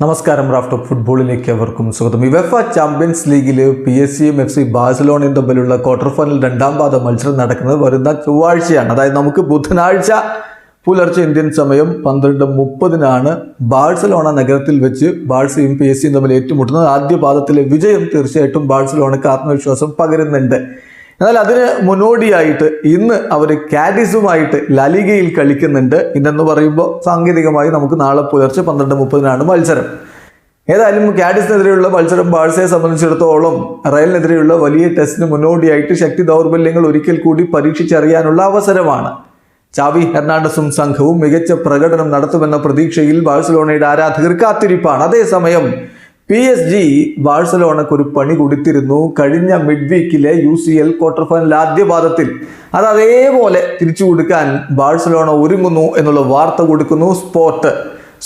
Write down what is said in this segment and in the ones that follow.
നമസ്കാരം raft of ഫുട്ബോളിലേക്ക് അവർക്കും സ്വാഗതം. വെഫ ചാമ്പ്യൻസ് ലീഗിൽ പി എസ് സിയും എഫ് സി ബാഴ്സലോണയും തമ്മിലുള്ള ക്വാർട്ടർ ഫൈനൽ രണ്ടാം പാദ മത്സരം നടക്കുന്നത് വരുന്ന ചൊവ്വാഴ്ചയാണ്. അതായത് നമുക്ക് ബുധനാഴ്ച പുലർച്ചെ ഇന്ത്യൻ സമയം പന്ത്രണ്ട് മുപ്പതിനാണ് ബാഴ്സലോണ നഗരത്തിൽ വെച്ച് ബാഴ്സയും പി എസ് സിയും തമ്മിൽ ഏറ്റുമുട്ടുന്നത്. ആദ്യ പാദത്തിലെ വിജയം തീർച്ചയായിട്ടും ബാഴ്സലോണയ്ക്ക് ആത്മവിശ്വാസം പകരുന്നുണ്ട്. എന്നാൽ അതിന് മുന്നോടിയായിട്ട് ഇന്ന് അവർ കാഡിസുമായിട്ട് ലലിഗയിൽ കളിക്കുന്നുണ്ട്. ഇന്നെന്ന് പറയുമ്പോൾ സാങ്കേതികമായി നമുക്ക് നാളെ പുലർച്ചെ പന്ത്രണ്ട് മുപ്പതിനാണ് മത്സരം. ഏതായാലും കാഡിസിനെതിരെയുള്ള മത്സരം ബാഴ്സയെ സംബന്ധിച്ചിടത്തോളം റയലിനെതിരെയുള്ള വലിയ ടെസ്റ്റിന് മുന്നോടിയായിട്ട് ശക്തി ദൗർബല്യങ്ങൾ ഒരിക്കൽ കൂടി പരീക്ഷിച്ചറിയാനുള്ള അവസരമാണ്. ചാവി ഹെർണാണ്ടസും സംഘവും മികച്ച പ്രകടനം നടത്തുമെന്ന പ്രതീക്ഷയിൽ ബാഴ്സലോണയുടെ ആരാധകർ കാത്തിരിപ്പാണ്. അതേസമയം പി എസ് ജി ബാഴ്സലോണക്ക് ഒരു പണി കൊടുത്തിരുന്നു കഴിഞ്ഞ mid വീക്കിലെ U C L quarter final ആദ്യ പാദത്തിൽ അത് അതേപോലെ തിരിച്ചു കൊടുക്കാൻ ബാഴ്സലോണ ഒരുങ്ങുന്നു എന്നുള്ള വാർത്ത കൊടുക്കുന്നു സ്പോർട്ട്.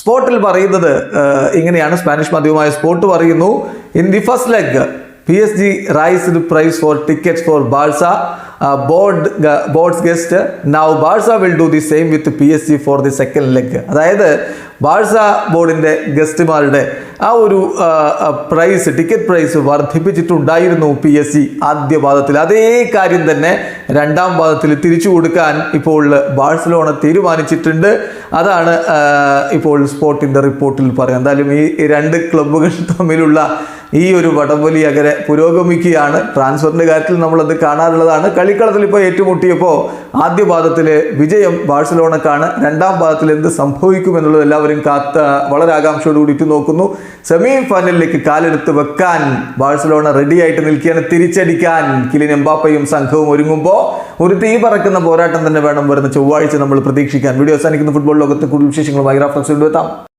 സ്പോർട്ടിൽ പറയുന്നത് ഇങ്ങനെയാണ് സ്പാനിഷ് മാധ്യമമായ സ്പോർട്ട് പറയുന്നു. In the first leg P S G raise price for ticket for Barca board boards guest now Barca will do the same with P S C for the second leg അതായത് Barca ബോർഡിന്റെ ഗസ്റ്റുമാരുടെ ആ ഒരു price ticket price വർദ്ധിപ്പിച്ചിട്ടുണ്ടായിരുന്നു P S C ആദ്യ പാദത്തിൽ. അതേ കാര്യം തന്നെ രണ്ടാം പാദത്തിൽ തിരിച്ചു കൊടുക്കാൻ ഇപ്പോൾ ബാഴ്സലോണ തീരുമാനിച്ചിട്ടുണ്ട്. അതാണ് ഇപ്പോൾ സ്പോർട്ടിന്റെ റിപ്പോർട്ടിൽ പറയുന്നത്. എന്തായാലും ഈ രണ്ട് ക്ലബ്ബുകൾ തമ്മിലുള്ള ഈ ഒരു വടംവലി അകരെ പുരോഗമിക്കുകയാണ്. ട്രാൻസ്ഫറിന്റെ കാര്യത്തിൽ നമ്മളത് കാണാറുള്ളതാണ്. കളിക്കളത്തിൽ ഇപ്പോൾ ഏറ്റുമുട്ടിയപ്പോൾ ആദ്യ പാദത്തിൽ വിജയം ബാഴ്സലോണക്കാണ്. രണ്ടാം പാദത്തിൽ എന്ത് സംഭവിക്കും എന്നുള്ളത് എല്ലാവരും കാത്ത വളരെ ആകാംക്ഷയോട് കൂടിയിട്ട് നോക്കുന്നു. സെമി ഫൈനലിലേക്ക് കാലെടുത്ത് വെക്കാൻ ബാഴ്സലോണ റെഡിയായിട്ട് നിൽക്കുകയാണ്. തിരിച്ചടിക്കാൻ കിലിൻ എംബാപ്പയും സംഘവും ഒരുങ്ങുമ്പോൾ ഒരു തീ പറക്കുന്ന പോരാട്ടം തന്നെ വേണം വരുന്ന ചൊവ്വാഴ്ച നമ്മൾ പ്രതീക്ഷിക്കാൻ. വീഡിയോ അവസാനിക്കുന്ന. ഫുട്ബോൾ ലോകത്തെ കൂടുതൽ വിശേഷങ്ങളുമായി റാഫ്ലക്സ് എത്താം.